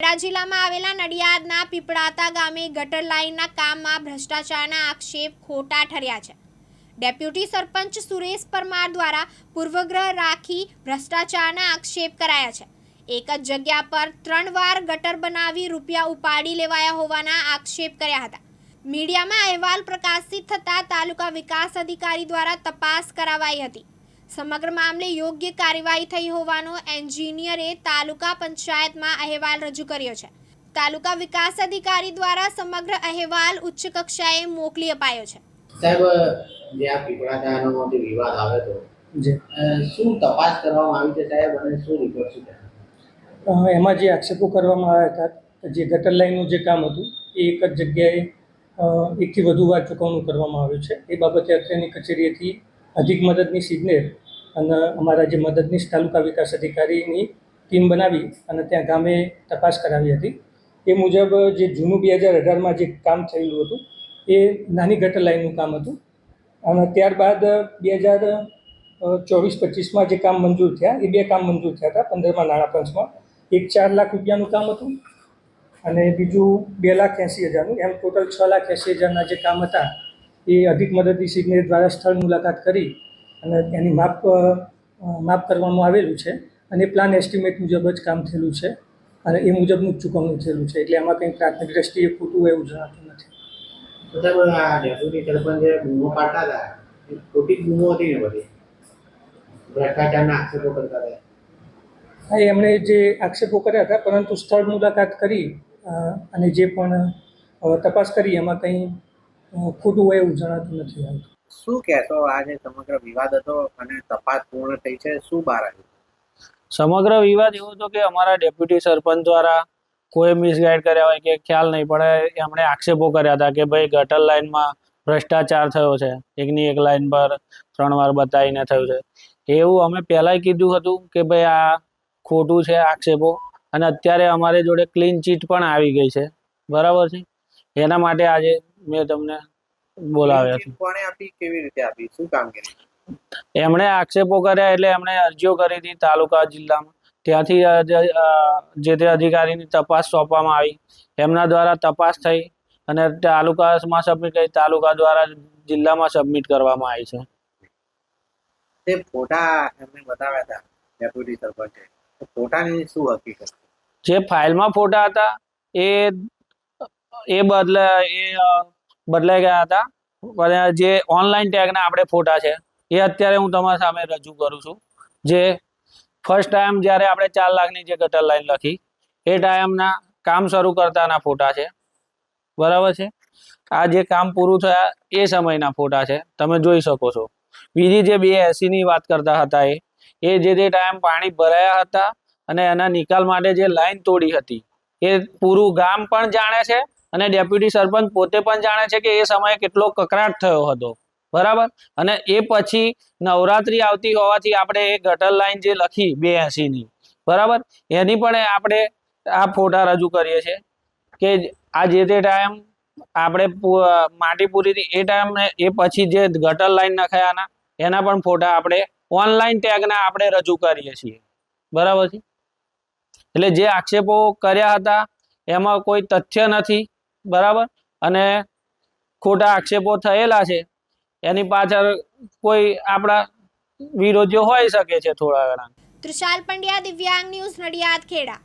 ખેડા જિલ્લામાં આવેલા નડિયાદના પીપળાતા ગામે ગટર લાઇનના કામમાં ભ્રષ્ટાચારના આક્ષેપ ખોટા ઠર્યા છે. ડેપ્યુટી સરપંચ સુરેશ પરમાર દ્વારા પૂર્વગ્રહ રાખી ભ્રષ્ટાચારના આક્ષેપ કરાયા છે. એક જ જગ્યા પર ત્રણ વાર ગટર બનાવી રૂપિયા ઉપાડી લેવાયા હોવાના આક્ષેપ કર્યા હતા. મીડિયામાં અહેવાલ પ્રકાશિત થતાં તાલુકા વિકાસ અધિકારી દ્વારા તપાસ કરાવાઈ હતી. સમગ્ર મામલે યોગ્ય કાર્યવાહી થઈ હોવાનો એન્જિનિયરે તાલુકા પંચાયતમાં અહેવાલ રજૂ કર્યો છે. તાલુકા વિકાસ અધિકારી દ્વારા સમગ્ર અહેવાલ ઉચ્ચ કક્ષાએ મોકલી અપાયો છે. સાહેબ જે આ પીપળાદાનો જે વિવાદ આવે તો શું તપાસ કરવામાં આવી છે સાહેબ અને શું રિપોર્ટ છે? એમાં જે આક્ષેપો કરવામાં આવ્યા હતા જે ગટર લાઇનનું જે કામ હતું એ એક જ જગ્યાએ એકથી વધુ વાર ચૂકવણું કરવામાં આવ્યું છે. એ બાબતે અત્યારની કચેરીએથી અધિક મદદની સિગ્નેર અને અમારા જે મદદનીશ તાલુકા વિકાસ અધિકારીની ટીમ બનાવી અને ત્યાં ગામે તપાસ કરાવી હતી. એ મુજબ જે જૂનું બે હજાર અઢારમાં જે કામ થયેલું હતું, એ નાની ગટર લાઇનનું કામ હતું. અને ત્યારબાદ બે હજાર ચોવીસ પચીસમાં જે કામ મંજૂર થયા, એ બે કામ મંજૂર થયા હતા, પંદરમાં નાણાં પંચમાં. એક ચાર લાખ રૂપિયાનું કામ હતું અને બીજું બે લાખ એંસી હજારનું. એમ ટોટલ છ લાખ એંસી હજારના જે કામ હતા, એ અધિક મદદની સિગ્નેચર દ્વારા સ્થળ મુલાકાત કરી અને એની માપ માપ કરવામાં આવેલું છે અને પ્લાન એસ્ટિમેટ મુજબ જ કામ થયેલું છે અને એ મુજબનું જ ચૂકવણું થયેલું છે. એટલે આમાં કંઈ પ્રાથમિક દ્રષ્ટિએ ખોટું એવું જણાતું નથી. હા એમણે જે આક્ષેપો કર્યા હતા પરંતુ સ્થળ મુલાકાત કરી અને જે પણ તપાસ કરી એમાં કંઈ ખોટું હોય એવું જણાતું નથી આવતું શું કહેશો આ જે સમગ્ર વિવાદ હતો અને તપાસ પૂર્ણ થઈ છે? શું બહાર સમગ્ર વિવાદ એવો હતો કે અમારા ડેપ્યુટી સરપંચ દ્વારા કોઈ મિસગાઈડ કર્યા હોય કે ખ્યાલ નહીં પડે, એમણે આક્ષેપો કર્યા હતા કે ભાઈ ગટર લાઇનમાં ભ્રષ્ટાચાર થયો છે. એકની એક લાઇન પર ત્રણ વાર બતાવીને થયું છે. એવું અમે પહેલાંય કીધું હતું કે ભાઈ આ ખોટું છે આક્ષેપો અને અત્યારે અમારી જોડે ક્લીન ચીટ પણ આવી ગઈ છે. બરાબર છે? એના માટે આજે મેં તમને બોલાવ્યા છે. કોણે આપી કેવી રીતે આપી? શું કામગીરી એમણે આક્ષેપો કર્યા એટલે એમણે અરજીઓ કરી હતી તાલુકા જિલ્લામાં. ત્યાંથી જે- તે અધિકારીની તપાસ સોંપવામાં આવી. એમના દ્વારા તપાસ થઈ અને તાલુકામાં સબમિટ કરી. તાલુકા દ્વારા જિલ્લામાં સબમિટ કરવામાં આવી છે. તે ફોટા એમને બતાવ્યા હતા ડેપ્યુટી સરપંચે. ફોટાની શું હકીકત? જે ફાઇલમાં ફોટા હતા એ એ બદલે એ બદલાઈ ગયા હતા. અને જે ઓનલાઈન ટેગના આપણે ફોટા છે, એ અત્યારે હું તમારા સામે રજૂ કરું છું. જે ફર્સ્ટ ટાઈમ જ્યારે આપણે ચાર લાખની જે ગટર લાઈન લખી, એ ટાઈમના કામ શરૂ કરતાના ફોટા છે. બરાબર છે? આ જે કામ પૂરું થયા, એ સમયના ફોટા છે. તમે જોઈ શકો છો. બીજી જે બે એસીની વાત કરતા હતા એ એ જે તે ટાઈમ પાણી ભરાયા હતા અને એના નિકાલ માટે જે લાઈન તોડી હતી, એ પૂરું ગામ પણ જાણે છે અને ડેપ્યુટી સરપંચ પોતે પણ જાણે છે કે એ સમયે કેટલો કકરાટ થયો હતો. બરાબર? અને એ પછી નવરાત્રી આવતી હોવાથી આપણે એ ગટર લાઈન જે લખી બે એસીની, બરાબર? એની પણ આપણે આ ફોટા રજૂ કરીએ છીએ કે આ જે તે ટાઈમ આપણે માટી હતી એ ટાઈમ એ પછી જે ગટર લાઈન નખાયાના, એના પણ ફોટા આપણે ઓનલાઈન ટેગના આપણે રજૂ કરીએ છીએ. બરાબર છે? એટલે જે આક્ષેપો કર્યા હતા, એમાં કોઈ તથ્ય નથી. બરાબર? અને ખોટા આક્ષેપો થયેલા છે. એની પાછળ કોઈ આપણા વિરોધીઓ હોઈ શકે છે થોડા ઘણા. તૃષાલ પંડ્યા, દિવ્યાંગ ન્યૂઝ નડિયાદ, ખેડા.